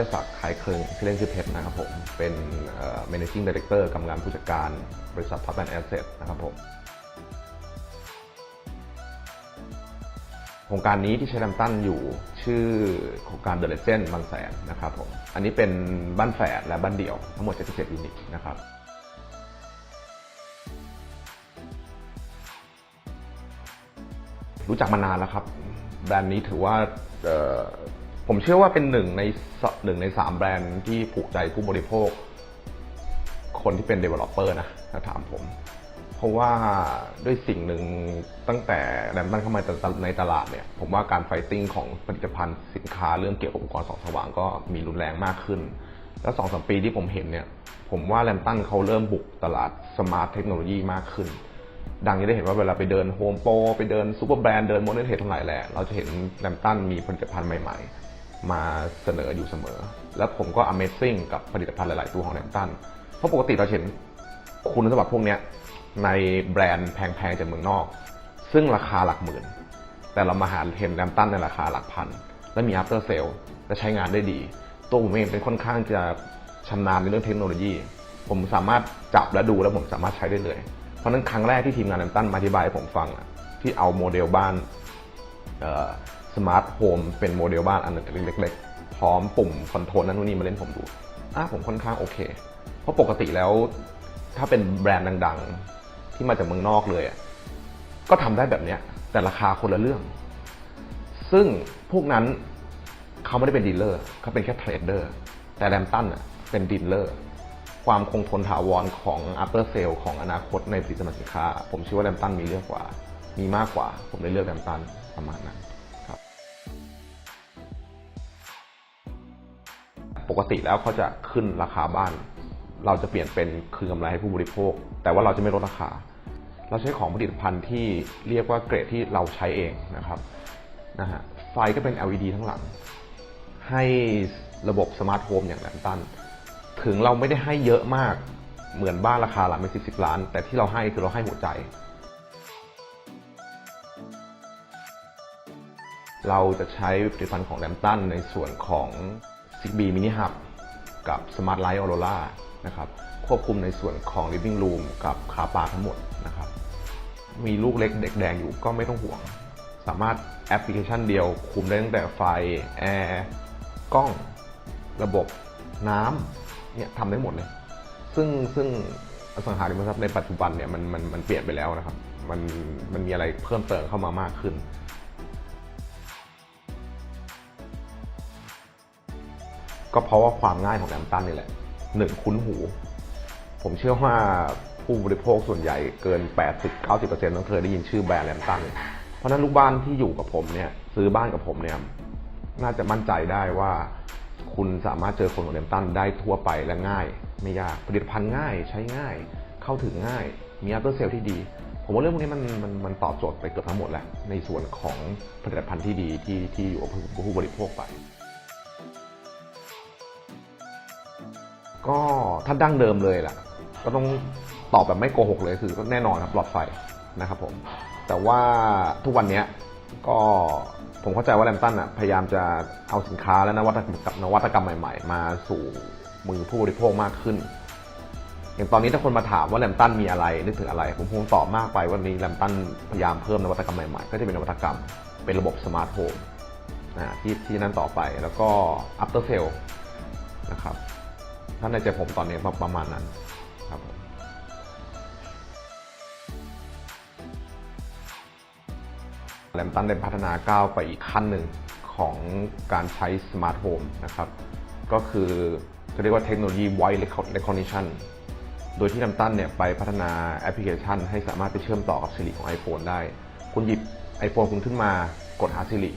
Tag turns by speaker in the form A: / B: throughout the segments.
A: ราชศักดิ์ขายเคืองชื่อเล่นชื่อเพชรนะครับผม เป็น managing director กำงานผู้จัดการบริษัท Top and Asset นะครับผมโครงการนี้ที่ใช้ลำตั้นอยู่ชื่อโครงการเดอะเลเจนด์บางแสนนะครับผม อันนี้เป็นบ้านแฝดและบ้านเดี่ยวทั้งหมด77ยูนิตนะครับรู้จักมานานแล้วครับ แบรนด์นี้ถือว่า ผมเชื่อว่าเป็นหนึ่งในสหนึ่งในสามแบรนด์ที่ผูกใจผู้บริโภค คนที่เป็น developer นะถ้าถามผม เพราะว่าด้วยสิ่งหนึ่งตั้งแต่แรมตันเข้ามาในตลาดเนี่ย ผมว่าการไฟติ้งของผลิตภัณฑ์สินค้าเรื่องเกี่ยวกับอุปกรณ์สองสว่างก็มีรุนแรงมากขึ้น แล้วสองสมปีที่ผมเห็นเนี่ย ผมว่าแรมตันเขาเริ่มบุกตลาดสมาร์ทเทคโนโลยีมากขึ้นดังจะได้เห็นว่าเวลาไปเดินโฮมโปรไปเดินซูเปอร์แบรนด์เดินโมเดิร์นเทรดทั้งหลายแหละเราจะเห็นแรมตันมีผลิตภัณฑ์ใหม่ๆ มาเสนออยู่เสมอ แล้วผมก็ Amazing กับผลิตภัณฑ์หลาย ๆ ตัวของแรมตัน เพราะปกติเราเห็นคุณสมบัติพวกนี้ในแบรนด์แพง ๆ จากเมืองนอก ซึ่งราคาหลักหมื่น แต่เรามาหาเห็นแรมตันในราคาหลักพัน และมี after sale และใช้งานได้ดี ตัวผมเองเป็นค่อนข้างจะชำนาญในเรื่องเทคโนโลยี ผมสามารถจับและดูแล้วผมสามารถใช้ได้เลย เพราะนั้นครั้งแรกที่ทีมงานแรมตันมาอธิบายให้ผมฟังที่เอาโมเดลบ้าน สมาร์ทโฮมเป็นโมเดลบ้านอันเล็กๆ พร้อมปุ่มคอนโทรลนั่นนู่นนี่มาเล่นผมดูอะผมค่อนข้างโอเค เพราะปกติแล้ว ถ้าเป็นแบรนด์ดังๆ ที่มาจากเมืองนอกเลยก็ทำได้แบบเนี้ยแต่ราคาคนละเรื่อง ซึ่งพวกนั้นเขาไม่ได้เป็นดีลเลอร์เขาเป็นแค่เทรดเดอร์ แต่แรมตันเป็นดีลเลอร์ ความคงทนถาวรของ after sale ของอนาคตในผลิตภัณฑ์สินค้า ผมเชื่อว่าแรมตันมีเลือกกว่า มีมากกว่า ผมเลยเลือกแรมตันประมาณนั้น ปกติแล้วเขาจะขึ้นราคาบ้าน เราจะเปลี่ยนเป็นคืนกำไรให้ผู้บริโภค แต่ว่าเราจะไม่ลดราคา เราใช้ของผลิตภัณฑ์ที่เรียกว่าเกรดที่เราใช้เองนะครับนะฮะไฟก็เป็น LED ทั้งหลัง ให้ระบบสมาร์ทโฮมอย่างแรมตันถึงเราไม่ได้ให้เยอะมากเหมือนบ้านราคาหลักเป็นสิบสิบล้าน แต่ที่เราให้คือเราให้หัวใจ เราจะใช้ผลิตภัณฑ์ของแรมตันในส่วนของ Zigbee Mini Hub กับ Smart Light Aurora นะครับควบคุมในส่วนของ Living Room กับคาปาทั้งหมดนะครับมีลูกเล็กเด็กแดงอยู่ก็ไม่ต้องห่วง สามารถแอปพลิเคชันเดียวคุมได้ตั้งแต่ไฟ แอร์ กล้อง ระบบน้ำเนี่ยทำได้หมดเลย ซึ่งซึ่งอสังหาริมทรัพย์ในปัจจุบันเนี่ยมันมันมันเปลี่ยนไปแล้วนะครับ มันมันมีอะไรเพิ่มเติมเข้ามามากขึ้น ก็เพราะว่าความง่ายของแอมตันนี่แหละหนึ่งคุ้นหู ผมเชื่อว่าผู้บริโภคส่วนใหญ่เกิน 80-90%ต้องเคยได้ยินชื่อแบรนด์แลมตันเพราะนั้นลูกบ้านที่อยู่กับผมเนี่ยซื้อบ้านกับผมเนี่ยน่าจะมั่นใจได้ว่าคุณสามารถเจอคนของแลมตันได้ทั่วไปและง่าย ไม่ยากผลิตภัณฑ์ง่ายใช้ง่าย เข้าถึงง่าย มีอัพเตอร์เซลที่ดีผมว่าเรื่องพวกนี้มันมันมันตอบโจทย์ไปเกือบทั้งหมดแหล้วในส่วนของผลิตภัณฑ์ที่ดีที่ที่อยู่กับผู้บริโภคไป ก็ถ้าดั้งเดิมเลยล่ะ ก็ต้องตอบแบบไม่โกหกเลยคือก็แน่นอนครับหลอดไฟนะครับผม แต่ว่าทุกวันนี้ก็ผมเข้าใจว่าแรมตันอะพยายามจะเอาสินค้าและนวัตกรรมกับนวัตกรรมใหม่ๆ มาสู่มือผู้บริโภคมากขึ้น อย่างตอนนี้ถ้าคนมาถามว่าแรมตันมีอะไรนึกถึงอะไร ผมคงตอบมากไปวันนี้แรมตันพยายามเพิ่มนวัตกรรมใหม่ๆ ก็จะเป็นนวัตกรรมเป็นระบบสมาร์ทโฮมนที่ที่นั่นต่อไปแล้วก็ after sale นะครับาในใจผมตอนนี้ประมาณนั้นครับผมแรมตันได้พัฒนาก้าวไปอีกขั้นหนึ่งของการใช้สมาร์ทโฮมนะครับ ก็คือจะเรียกว่าเทคโนโลยี Voice Recognition โดยที่แรมตันเนี่ยไปพัฒนาแอปพลิเคชัน ให้สามารถไปเชื่อมต่อกับ Siri ของ iPhone ได้ คุณหยิบ iPhone คุณขึ้นมากดหา Siri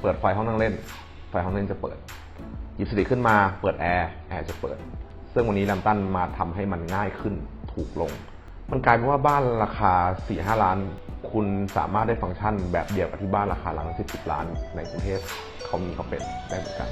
A: เปิดไฟห้องนั่งเล่น ไฟห้องนั่งเล่นจะเปิด หยิบสิริขึ้นมาเปิดแอร์แอร์จะเปิด ซึ่งวันนี้แลมตันมาทำให้มันง่ายขึ้นถูกลง มันกลายเป็นว่าบ้านราคา 4 5 ล้าน คุณสามารถได้ฟังก์ชันแบบเดียวกับที่บ้านราคาหลัง 10 10ล้านในกรุงเทพเขามีเขาเป็นได้เหมือนกัน